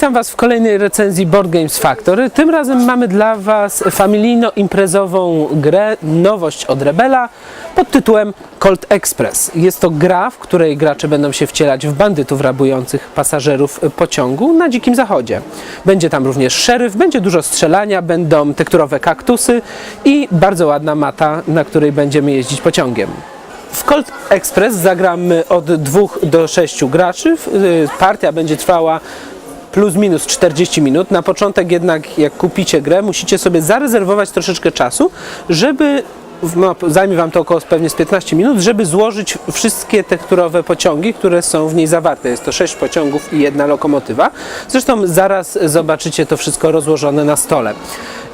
witam Was w kolejnej recenzji Board Games Factory. Tym razem mamy dla Was familijno-imprezową grę, nowość od Rebela pod tytułem Colt Express. Jest to gra, w której gracze będą się wcielać w bandytów rabujących pasażerów pociągu na Dzikim Zachodzie. Będzie tam również szeryf, będzie dużo strzelania, będą tekturowe kaktusy i bardzo ładna mata, na której będziemy jeździć pociągiem. W Colt Express zagramy od 2 do 6 graczy. Y, Partia będzie trwała plus minus 40 minut. Na początek jednak jak kupicie grę, musicie sobie zarezerwować troszeczkę czasu, żeby no, zajmie Wam to około pewnie z 15 minut, żeby złożyć wszystkie tekturowe pociągi, które są w niej zawarte. Jest to 6 pociągów i jedna lokomotywa. Zresztą zaraz zobaczycie to wszystko rozłożone na stole.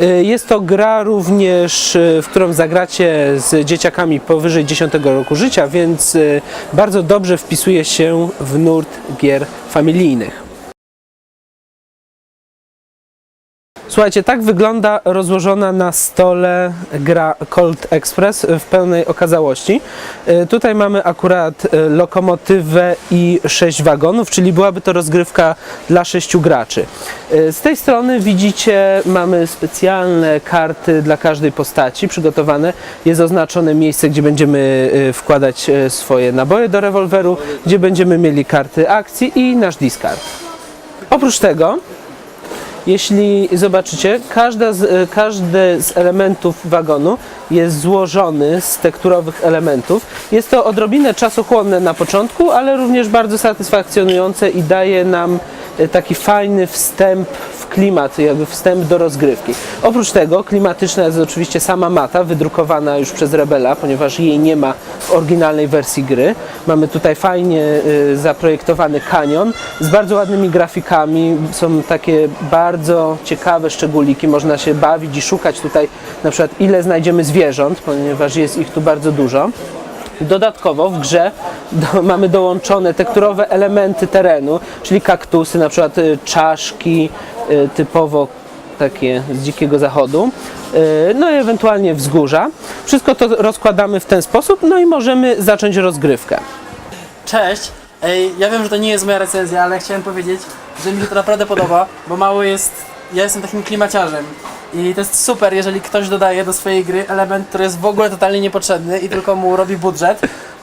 Y, Jest to gra również, y, w którą zagracie z dzieciakami powyżej 10 roku życia, więc y, bardzo dobrze wpisuje się w nurt gier familijnych. Słuchajcie, tak wygląda rozłożona na stole gra Colt Express w pełnej okazałości. Y, Tutaj mamy akurat y, lokomotywę i 6 wagonów, czyli byłaby to rozgrywka dla 6 graczy. Y, Z tej strony widzicie, mamy specjalne karty dla każdej postaci przygotowane. Jest oznaczone miejsce, gdzie będziemy wkładać swoje naboje do rewolweru, gdzie będziemy mieli karty akcji i nasz discard. Oprócz tego jeśli zobaczycie, każda z, e, każdy z elementów wagonu jest złożony z tekturowych elementów. Jest to odrobinę czasochłonne na początku, ale również bardzo satysfakcjonujące i daje nam e, taki fajny wstęp w klimat, jakby wstęp do rozgrywki. Oprócz tego klimatyczna jest oczywiście sama mata, wydrukowana już przez Rebela, ponieważ jej nie ma w oryginalnej wersji gry. Mamy tutaj fajnie y, zaprojektowany kanion z bardzo ładnymi grafikami. Są takie bardzo ciekawe szczególiki. Można się bawić i szukać tutaj na przykład ile znajdziemy zwierząt, ponieważ jest ich tu bardzo dużo. Dodatkowo w grze do, mamy dołączone tekturowe elementy terenu, czyli kaktusy, na przykład y, czaszki, y, typowo takie z dzikiego zachodu, no i ewentualnie wzgórza. Wszystko to rozkładamy w ten sposób, no i możemy zacząć rozgrywkę. Cześć! Ej, ja wiem, że to nie jest moja recenzja, ale chciałem powiedzieć, że mi się to naprawdę podoba, bo mały jest. Ja jestem takim klimaciarzem. I to jest super, jeżeli ktoś dodaje do swojej gry element, który jest w ogóle totalnie niepotrzebny i tylko mu robi budżet,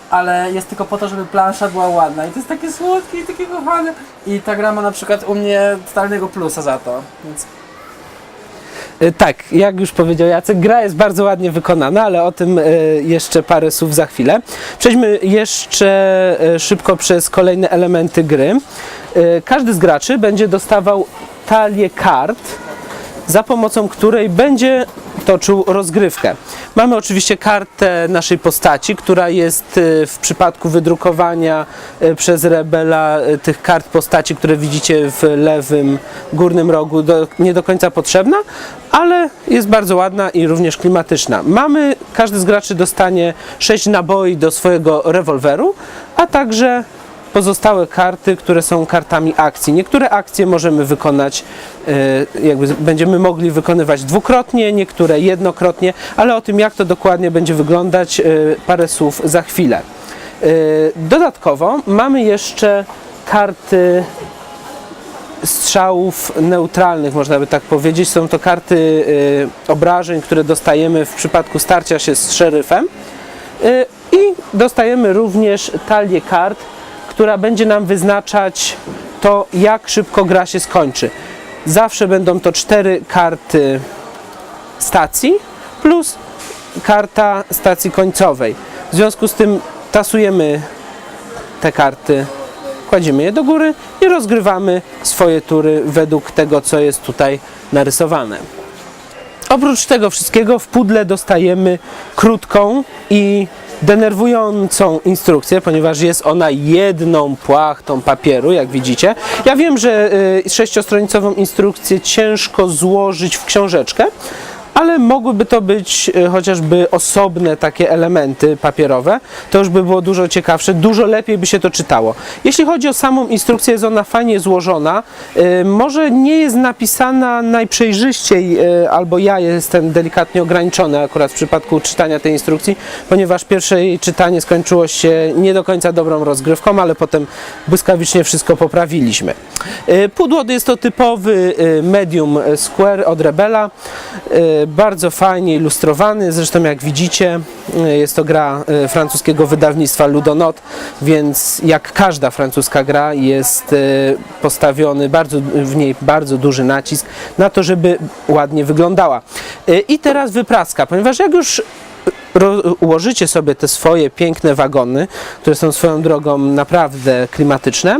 ale jest tylko po to, żeby plansza była ładna. I to jest takie słodkie i takie kochane. I ta gra ma na przykład u mnie totalnego plusa za to. Więc Tak, jak już powiedział Jacek, gra jest bardzo ładnie wykonana, ale o tym y, jeszcze parę słów za chwilę. Przejdźmy jeszcze y, szybko przez kolejne elementy gry. Każdy z graczy będzie dostawał talię kart, za pomocą której będzie toczył rozgrywkę. Mamy oczywiście kartę naszej postaci, która jest y, w przypadku wydrukowania y, przez Rebela y, tych kart postaci, które widzicie w lewym górnym rogu, do, nie do końca potrzebna, ale jest bardzo ładna i również klimatyczna. Mamy, każdy z graczy dostanie 6 naboi do swojego rewolweru, a także pozostałe karty, które są kartami akcji. Niektóre akcje możemy wykonać, e, jakby będziemy mogli wykonywać dwukrotnie, niektóre jednokrotnie, ale o tym jak to dokładnie będzie wyglądać e, parę słów za chwilę. E, Dodatkowo mamy jeszcze karty strzałów neutralnych, można by tak powiedzieć. Są to karty obrażeń, które dostajemy w przypadku starcia się z szeryfem. I dostajemy również talię kart, która będzie nam wyznaczać to, jak szybko gra się skończy. Zawsze będą to cztery karty stacji plus karta stacji końcowej. W związku z tym tasujemy te karty, kładziemy je do góry i rozgrywamy swoje tury według tego, co jest tutaj narysowane. Oprócz tego wszystkiego w pudle dostajemy krótką i denerwującą instrukcję, ponieważ jest ona jedną płachtą papieru, jak widzicie. Ja wiem, że y, sześciostronicową instrukcję ciężko złożyć w książeczkę, ale mogłyby to być e, chociażby osobne takie elementy papierowe. To już by było dużo ciekawsze, dużo lepiej by się to czytało. Jeśli chodzi o samą instrukcję, jest ona fajnie złożona. E, Może nie jest napisana najprzejrzyściej, e, albo ja jestem delikatnie ograniczony akurat w przypadku czytania tej instrukcji, ponieważ pierwsze czytanie skończyło się nie do końca dobrą rozgrywką, ale potem błyskawicznie wszystko poprawiliśmy. Pudło jest to typowy medium square od Rebela, bardzo fajnie ilustrowany, zresztą jak widzicie e, jest to gra e, francuskiego wydawnictwa Ludonot, więc jak każda francuska gra jest e, postawiony bardzo, w niej bardzo duży nacisk na to, żeby ładnie wyglądała. I teraz wypraska, ponieważ jak już ułożycie sobie te swoje piękne wagony, które są swoją drogą naprawdę klimatyczne,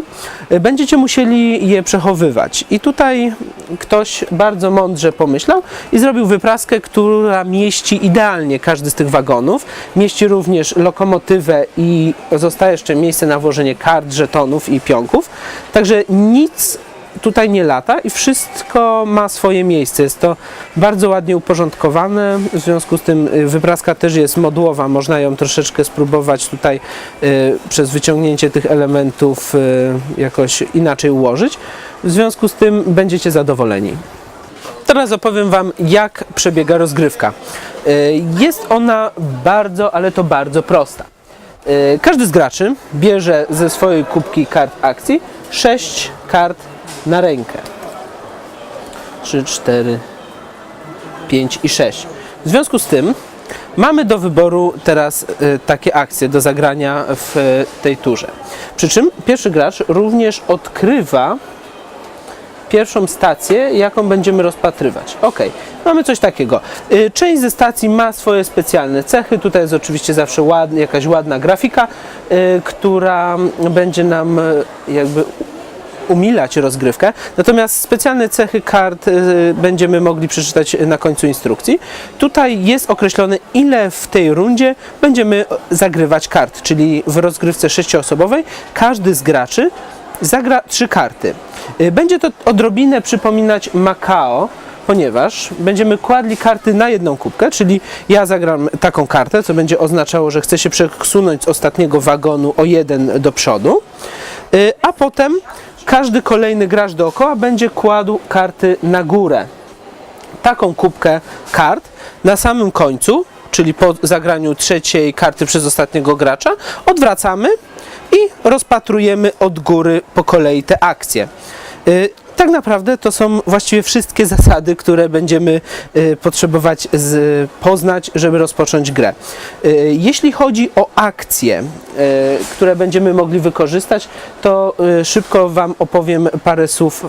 y, będziecie musieli je przechowywać. I tutaj ktoś bardzo mądrze pomyślał i zrobił wypraskę, która mieści idealnie każdy z tych wagonów. Mieści również lokomotywę i zostaje jeszcze miejsce na włożenie kart, żetonów i pionków. Także nic tutaj nie lata i wszystko ma swoje miejsce. Jest to bardzo ładnie uporządkowane, w związku z tym y, wypraska też jest modułowa, można ją troszeczkę spróbować tutaj y, przez wyciągnięcie tych elementów y, jakoś inaczej ułożyć. W związku z tym będziecie zadowoleni. Teraz opowiem Wam, jak przebiega rozgrywka. Jest ona bardzo, ale to bardzo prosta. Każdy z graczy bierze ze swojej kubki kart akcji 6 kart na rękę. 3, 4, 5 i 6. W związku z tym mamy do wyboru teraz y, takie akcje do zagrania w y, tej turze. Przy czym pierwszy gracz również odkrywa pierwszą stację, jaką będziemy rozpatrywać. Ok, mamy coś takiego. Y, Część ze stacji ma swoje specjalne cechy. Tutaj jest oczywiście zawsze ładna, jakaś ładna grafika, która będzie nam jakby umilać rozgrywkę. Natomiast specjalne cechy kart y, będziemy mogli przeczytać na końcu instrukcji. Tutaj jest określone, ile w tej rundzie będziemy zagrywać kart, czyli w rozgrywce sześcioosobowej każdy z graczy zagra trzy karty. Y, Będzie to odrobinę przypominać Macao, ponieważ będziemy kładli karty na jedną kubkę, czyli ja zagram taką kartę, co będzie oznaczało, że chcę się przesunąć z ostatniego wagonu o jeden do przodu, Y, a potem każdy kolejny gracz dookoła będzie kładł karty na górę. Taką kubkę kart na samym końcu, czyli po zagraniu trzeciej karty przez ostatniego gracza, odwracamy i rozpatrujemy od góry po kolei te akcje. Tak naprawdę to są właściwie wszystkie zasady, które będziemy y, potrzebować poznać, żeby rozpocząć grę. Y, Jeśli chodzi o akcje, y, które będziemy mogli wykorzystać, to szybko Wam opowiem parę słów,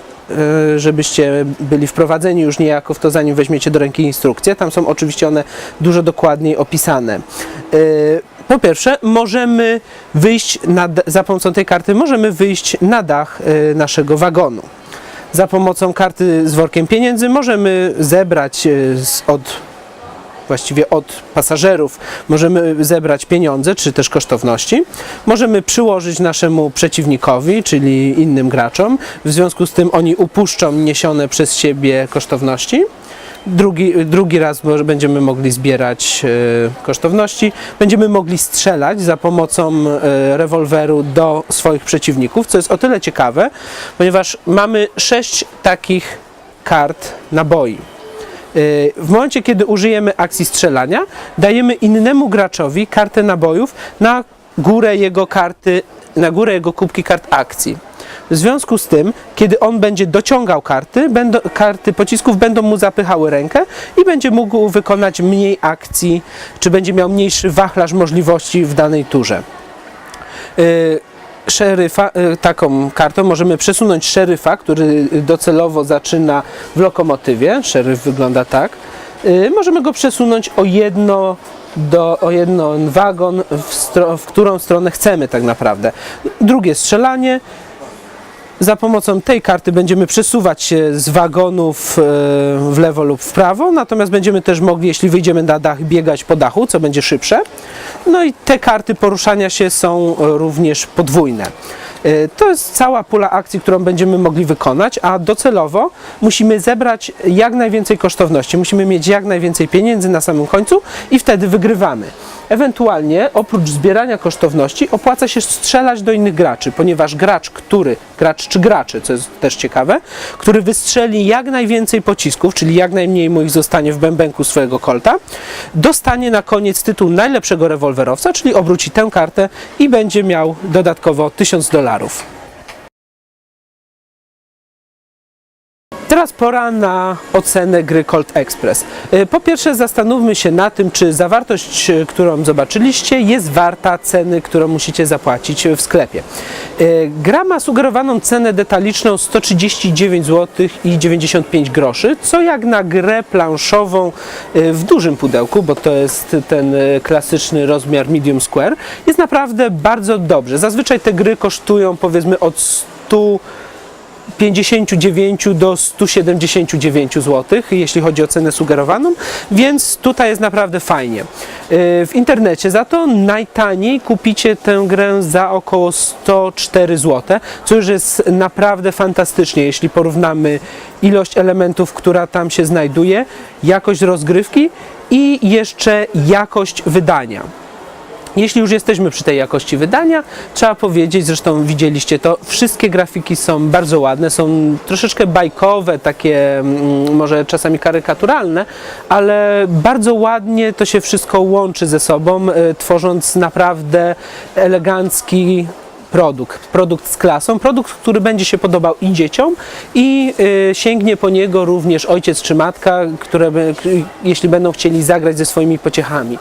żebyście byli wprowadzeni już niejako w to, zanim weźmiecie do ręki instrukcje. Tam są oczywiście one dużo dokładniej opisane. Po pierwsze, możemy wyjść na, za pomocą tej karty, możemy wyjść na dach naszego wagonu. Za pomocą karty z workiem pieniędzy możemy zebrać z, od właściwie od pasażerów możemy zebrać pieniądze czy też kosztowności. Możemy przyłożyć naszemu przeciwnikowi, czyli innym graczom. W związku z tym oni upuszczą niesione przez siebie kosztowności. Drugi, drugi raz będziemy mogli zbierać e, kosztowności. Będziemy mogli strzelać za pomocą e, rewolweru do swoich przeciwników, co jest o tyle ciekawe, ponieważ mamy sześć takich kart naboi. Y, W momencie, kiedy użyjemy akcji strzelania, dajemy innemu graczowi kartę nabojów na górę jego karty, na górę jego kubki kart akcji. W związku z tym, kiedy on będzie dociągał karty, będą, karty pocisków będą mu zapychały rękę i będzie mógł wykonać mniej akcji, czy będzie miał mniejszy wachlarz możliwości w danej turze. Y, szeryfa, y, taką kartą możemy przesunąć szeryfa, który docelowo zaczyna w lokomotywie. Szeryf wygląda tak. Y, Możemy go przesunąć o jedno do, o jeden wagon, w, w którą stronę chcemy tak naprawdę. Drugie strzelanie. Za pomocą tej karty będziemy przesuwać się z wagonów e, w lewo lub w prawo, natomiast będziemy też mogli, jeśli wyjdziemy na dach, biegać po dachu, co będzie szybsze. No i te karty poruszania się są e, również podwójne. Y, To jest cała pula akcji, którą będziemy mogli wykonać, a docelowo musimy zebrać jak najwięcej kosztowności, musimy mieć jak najwięcej pieniędzy na samym końcu i wtedy wygrywamy. Ewentualnie oprócz zbierania kosztowności opłaca się strzelać do innych graczy, ponieważ gracz, który, gracz czy gracze, co jest też ciekawe, który wystrzeli jak najwięcej pocisków, czyli jak najmniej mu ich zostanie w bębenku swojego kolta, dostanie na koniec tytuł najlepszego rewolwerowca, czyli obróci tę kartę i będzie miał dodatkowo 1000 dolarów. Teraz pora na ocenę gry Colt Express. Y, Po pierwsze zastanówmy się na tym, czy zawartość, y, którą zobaczyliście, jest warta ceny, którą musicie zapłacić w sklepie. Y, Gra ma sugerowaną cenę detaliczną 139 zł i 95 groszy, co jak na grę planszową y, w dużym pudełku, bo to jest ten y, klasyczny rozmiar medium square, jest naprawdę bardzo dobrze. Zazwyczaj te gry kosztują powiedzmy od 100 59 do 179 zł, jeśli chodzi o cenę sugerowaną, więc tutaj jest naprawdę fajnie. Yy, W internecie za to najtaniej kupicie tę grę za około 104 zł, co już jest naprawdę fantastycznie, jeśli porównamy ilość elementów, która tam się znajduje, jakość rozgrywki i jeszcze jakość wydania. Jeśli już jesteśmy przy tej jakości wydania, trzeba powiedzieć, zresztą widzieliście to, wszystkie grafiki są bardzo ładne, są troszeczkę bajkowe, takie mm, może czasami karykaturalne, ale bardzo ładnie to się wszystko łączy ze sobą, y, tworząc naprawdę elegancki produkt, produkt z klasą, produkt, który będzie się podobał i dzieciom i y, sięgnie po niego również ojciec czy matka, które, jeśli będą chcieli zagrać ze swoimi pociechami.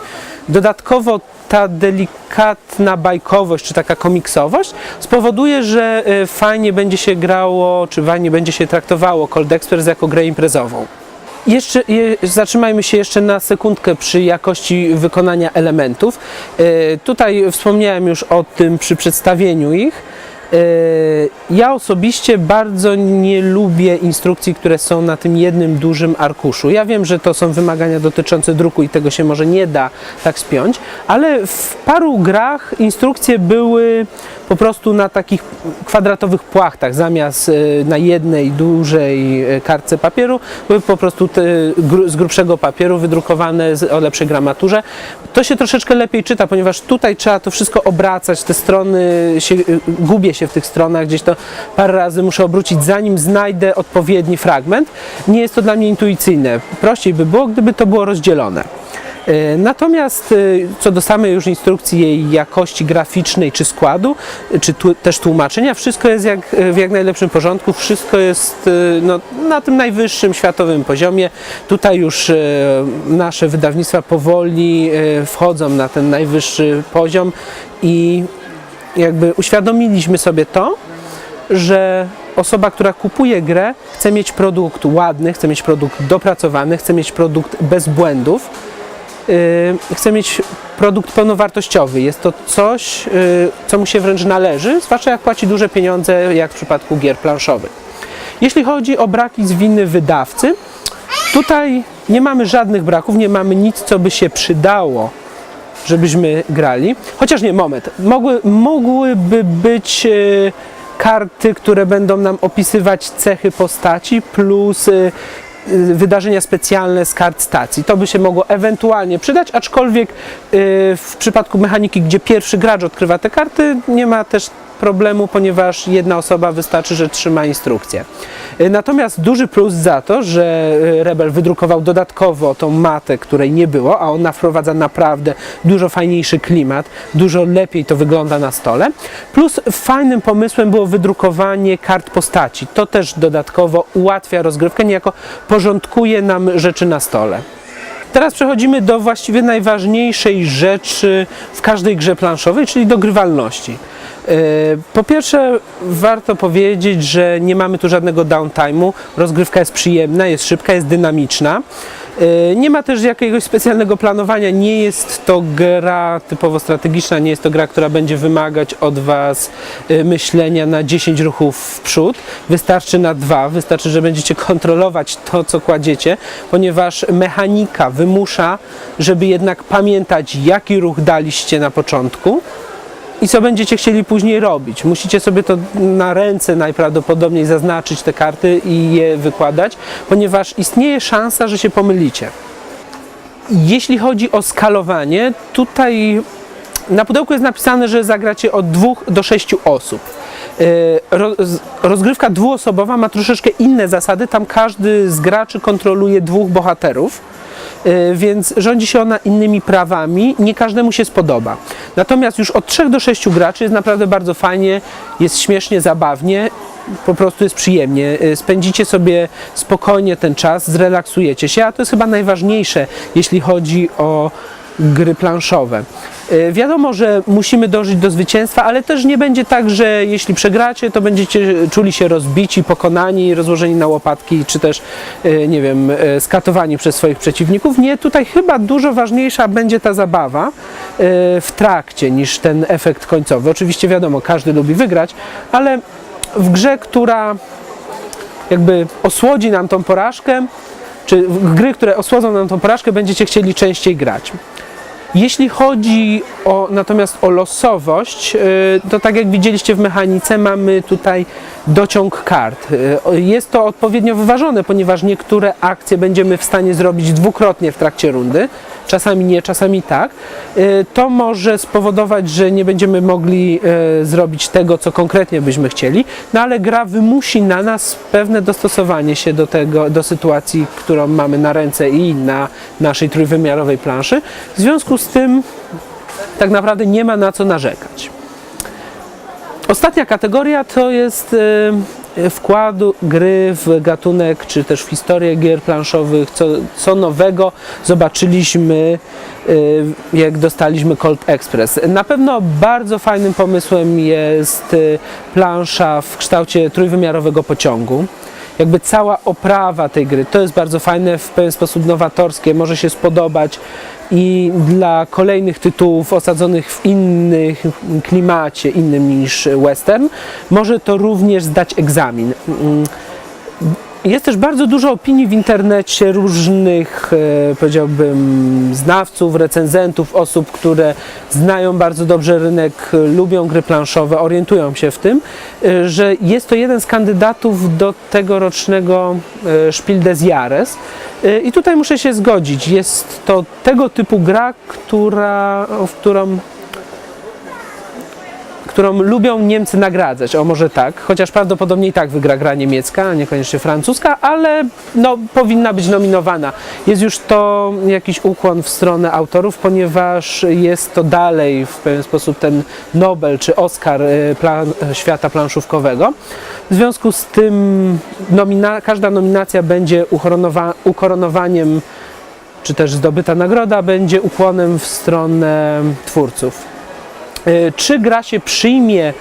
Dodatkowo ta delikatna bajkowość, czy taka komiksowość spowoduje, że y, fajnie będzie się grało, czy fajnie będzie się traktowało Cold Express jako grę imprezową. Jeszcze, je, zatrzymajmy się jeszcze na sekundkę przy jakości wykonania elementów. E, tutaj wspomniałem już o tym przy przedstawieniu ich. E, ja osobiście bardzo nie lubię instrukcji, które są na tym jednym dużym arkuszu. Ja wiem, że to są wymagania dotyczące druku i tego się może nie da tak spiąć, ale w paru grach instrukcje były po prostu na takich kwadratowych płachtach, zamiast e, na jednej dużej e, kartce papieru, były po prostu z grubszego papieru wydrukowane o lepszej gramaturze. To się troszeczkę lepiej czyta, ponieważ tutaj trzeba to wszystko obracać, te strony, się, e, gubię się w tych stronach, gdzieś to parę razy muszę obrócić, zanim znajdę odpowiedni fragment. Nie jest to dla mnie intuicyjne. Prościej by było, gdyby to było rozdzielone. E, Natomiast e, co do samej już instrukcji jej jakości graficznej czy składu, e, czy tu, też tłumaczenia, wszystko jest jak, w jak najlepszym porządku, wszystko jest e, no, na tym najwyższym światowym poziomie. Tutaj już e, nasze wydawnictwa powoli e, wchodzą na ten najwyższy poziom i jakby uświadomiliśmy sobie to, że osoba, która kupuje grę, chce mieć produkt ładny, chce mieć produkt dopracowany, chce mieć produkt bez błędów, chce mieć produkt pełnowartościowy. Jest to coś, yy, co mu się wręcz należy, zwłaszcza jak płaci duże pieniądze, jak w przypadku gier planszowych. Jeśli chodzi o braki z winy wydawcy, tutaj nie mamy żadnych braków, nie mamy nic, co by się przydało żebyśmy grali. Chociaż nie, moment. Mogły, mogłyby być e, karty, które będą nam opisywać cechy postaci plus wydarzenia specjalne z kart stacji. To by się mogło ewentualnie przydać, aczkolwiek e, w przypadku mechaniki, gdzie pierwszy gracz odkrywa te karty, nie ma też problemu, ponieważ jedna osoba wystarczy, że trzyma instrukcję. E, Natomiast duży plus za to, że e, Rebel wydrukował dodatkowo tą matę, której nie było, a ona wprowadza naprawdę dużo fajniejszy klimat, dużo lepiej to wygląda na stole. Plus fajnym pomysłem było wydrukowanie kart postaci. To też dodatkowo ułatwia rozgrywkę, niejako porządkuje nam rzeczy na stole. Teraz przechodzimy do właściwie najważniejszej rzeczy w każdej grze planszowej, czyli do grywalności. E, Po pierwsze, warto powiedzieć, że nie mamy tu żadnego downtime'u. Rozgrywka jest przyjemna, jest szybka, jest dynamiczna. E, Nie ma też jakiegoś specjalnego planowania. Nie jest to gra typowo strategiczna, nie jest to gra, która będzie wymagać od Was e, myślenia na 10 ruchów w przód. Wystarczy na dwa, wystarczy, że będziecie kontrolować to, co kładziecie, ponieważ mechanika wymusza, żeby jednak pamiętać, jaki ruch daliście na początku i co będziecie chcieli później robić. Musicie sobie to na ręce najprawdopodobniej zaznaczyć te karty i je wykładać, ponieważ istnieje szansa, że się pomylicie. Jeśli chodzi o skalowanie, tutaj na pudełku jest napisane, że zagracie od dwóch do sześciu osób. Roz- Rozgrywka dwuosobowa ma troszeczkę inne zasady. Tam każdy z graczy kontroluje dwóch bohaterów, więc rządzi się ona innymi prawami. Nie każdemu się spodoba. Natomiast już od trzech do sześciu graczy jest naprawdę bardzo fajnie, jest śmiesznie, zabawnie. Po prostu jest przyjemnie. Yy, Spędzicie sobie spokojnie ten czas, zrelaksujecie się, a to jest chyba najważniejsze, jeśli chodzi o gry planszowe. E, Wiadomo, że musimy dążyć do zwycięstwa, ale też nie będzie tak, że jeśli przegracie, to będziecie czuli się rozbici, pokonani, rozłożeni na łopatki, czy też, e, nie wiem, e, skatowani przez swoich przeciwników. Nie, tutaj chyba dużo ważniejsza będzie ta zabawa w trakcie niż ten efekt końcowy. Oczywiście wiadomo, każdy lubi wygrać, ale w grze, która jakby osłodzi nam tą porażkę, czy w gry, które osłodzą nam tą porażkę, będziecie chcieli częściej grać. Jeśli chodzi o, natomiast o losowość, yy, to tak jak widzieliście w mechanice, mamy tutaj dociąg kart. Yy, Jest to odpowiednio wyważone, ponieważ niektóre akcje będziemy w stanie zrobić dwukrotnie w trakcie rundy, czasami nie, czasami tak. Yy, To może spowodować, że nie będziemy mogli zrobić tego, co konkretnie byśmy chcieli, no ale gra wymusi na nas pewne dostosowanie się do tego, do sytuacji, którą mamy na ręce i na naszej trójwymiarowej planszy. W związku z tym tak naprawdę nie ma na co narzekać. Ostatnia kategoria to jest e, wkładu gry w gatunek, czy też w historię gier planszowych, co, co nowego zobaczyliśmy, e, jak dostaliśmy Cold Express. Na pewno bardzo fajnym pomysłem jest e, plansza w kształcie trójwymiarowego pociągu jakby cała oprawa tej gry. To jest bardzo fajne, w pewien sposób nowatorskie, może się spodobać i dla kolejnych tytułów osadzonych w innym klimacie, innym niż western, może to również zdać egzamin. Jest też bardzo dużo opinii w internecie różnych, e, powiedziałbym, znawców, recenzentów, osób, które znają bardzo dobrze rynek, lubią gry planszowe, orientują się w tym, e, że jest to jeden z kandydatów do tegorocznego e, Spiel des Jahres. I tutaj muszę się zgodzić. Jest to tego typu gra, która, w którą którą lubią Niemcy nagradzać, o może tak, chociaż prawdopodobnie i tak wygra gra niemiecka, a niekoniecznie francuska, ale no, powinna być nominowana. Jest już to jakiś ukłon w stronę autorów, ponieważ jest to dalej w pewien sposób ten Nobel czy Oscar y, plan, świata planszówkowego. W związku z tym nomina, każda nominacja będzie ukoronowa, ukoronowaniem czy też zdobyta nagroda będzie ukłonem w stronę twórców. E, Czy gra się przyjmie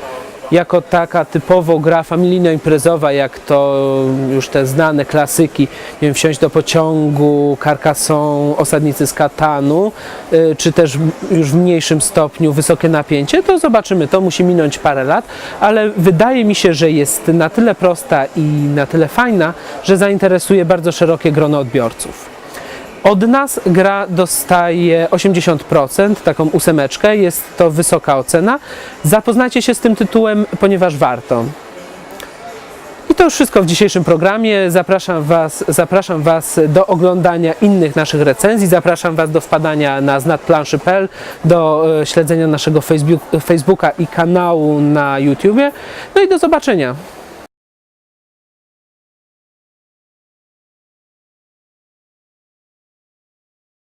jako taka typowo gra familijno-imprezowa, jak to już te znane klasyki, nie wiem, wsiąść do pociągu, Carcassonne, Osadnicy z Katanu, e, czy też już w mniejszym stopniu Wysokie Napięcie, to zobaczymy, to musi minąć parę lat, ale wydaje mi się, że jest na tyle prosta i na tyle fajna, że zainteresuje bardzo szerokie grono odbiorców. Od nas gra dostaje 80%, taką ósemeczkę, jest to wysoka ocena. Zapoznajcie się z tym tytułem, ponieważ warto. I to już wszystko w dzisiejszym programie. Zapraszam was, zapraszam was do oglądania innych naszych recenzji, zapraszam Was do wpadania na znadplanszy.pl, do e, śledzenia naszego Facebook, Facebooka i kanału na YouTubie. No i do zobaczenia.